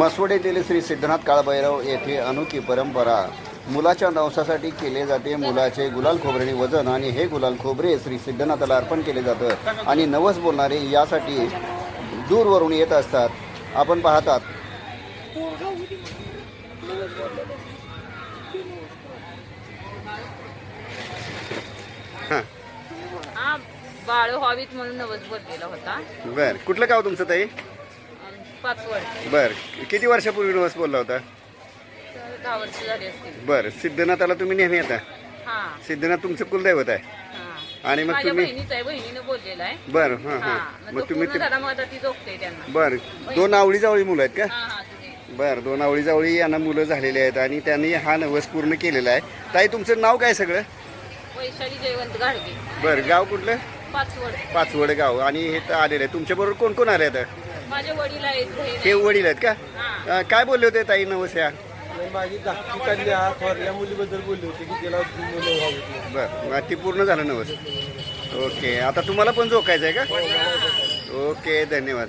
मसवड येथील श्री सिद्धनाथ काळभैरव येथे अनोखी परंपरा. मुलाच्या नवसासाठी केले जाते. मुलाचे गुलाल खोबरेने वजन आणि हे गुलाल खोबरे श्री सिद्धनाथाला अर्पण केले जातं. आणि नवस बोलणारे यासाठी दूरवरून येत असतात. आपण पाहतात. बाळ व्हावीत म्हणून नवस बोललेला होता. बर. कुठलं गाव तुमचं ताई? पाचवड बर. किती वर्षापूर्वी नवस बोलला होता? तर दहा वर्ष झाली असतील. बर. सिद्धनाथाला तुम्ही नेहमी येता? हा. सिद्धनाथ तुमचं कुलदैवत आहे. हा. आणि मग माझ्या तुम्ही बहिणीच आहे बहिणीनं बोललेला आहे. बर. हां हा. हां. मग मग तो तुम्ही पूर्ण ते झाला मग आता ती जोगते त्यांना. बर. दोन आवळी जावळी मुलं आहेत का? हा हा तुम्ही. बर. दोन आवळी जावळी यांना मुलं झालेली आहेत आणि त्यांनी हा नवस पूर्ण केलेला आहे. ताई तुमचं नाव काय सगळं? वैशाली जयवंत गाडगे. बर. गाव कुठलं? पाचवड. पाचवड गाव. आणि हे तर आलेलं आहे. तुमच्याबरोबर कोण कोण आले आहेत माझे वडील आहेत हे आहे. वडील आहेत का? हा. अं, काय बोलले होते ताई नवस ह्या आणि माझी धाकटी कन्या थोरल्या मुलीबद्दल बोलली होती की तिला मुलं व्हावीत बर मग ती पूर्ण झालं नवस. ओके आता तुम्हाला पण झोकायचं आहे का? ओके धन्यवाद.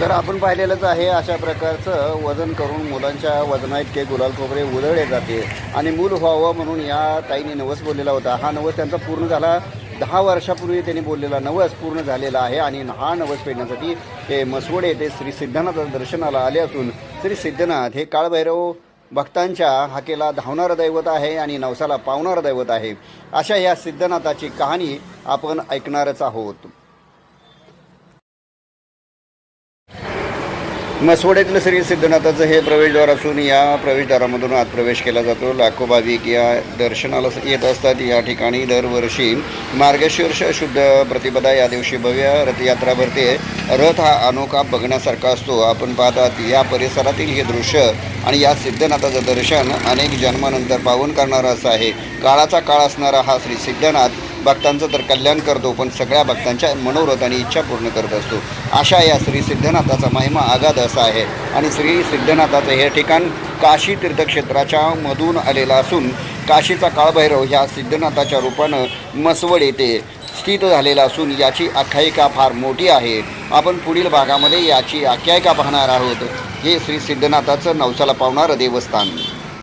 तर आपण पाहिलेलंच आहे अशा प्रकारचं वजन करून मुलांच्या वजना इतके गुलाल खोबरे उधळले जाते. आणि मूल व्हावं म्हणून या ताईने नवस बोललेला होता. हा नवस त्यांचा पूर्ण झाला दहा वर्षापूर्वी त्यांनी बोललेला नवस पूर्ण झालेला आहे आणि हा नवस फेडण्यासाठी ते मसवडे येथे श्री सिद्धनाथ दर्शनाला आले असून श्री सिद्धनाथ हे काळभैरव भक्तांच्या हाकेला धावणारं दैवत आहे आणि नवसाला पावणारं दैवत आहे. अशा या सिद्धनाथाची कहाणी आपण ऐकणारच आहोत. मसवड्यातील श्री सिद्धनाथाचं हे प्रवेशद्वार असून या प्रवेशद्वारामधून आत प्रवेश केला जातो. लाखो भाविक या दर्शनाला येत असतात. या ठिकाणी दरवर्षी मार्गशीर्ष शुद्ध प्रतिपदा या दिवशी भव्य रथयात्रा भरते रथ हा अनोखा बघण्यासारखा असतो. आपण पाहतात या परिसरातील हे दृश्य आणि या सिद्धनाथाचं दर्शन अनेक जन्मानंतर पावन करणारं असं आहे. काळाचा काळ असणारा हा श्री सिद्धनाथ भक्तांचं तर कल्याण करतो पण सगळ्या भक्तांच्या मनोरथ आणि इच्छा पूर्ण करत असतो. अशा या श्री सिद्धनाथाचा महिमा आगाध असा आहे. आणि श्री सिद्धनाथाचं हे ठिकाण काशी तीर्थक्षेत्राच्या मधून आलेलं असून काशीचा काळभैरव ह्या सिद्धनाथाच्या रूपानं मसवड येते स्थित झालेला असून याची आख्यायिका फार मोठी आहे. आपण पुढील भागामध्ये याची आख्यायिका पाहणार आहोत. हे श्री सिद्धनाथाचं नवसाला पावणारं देवस्थान.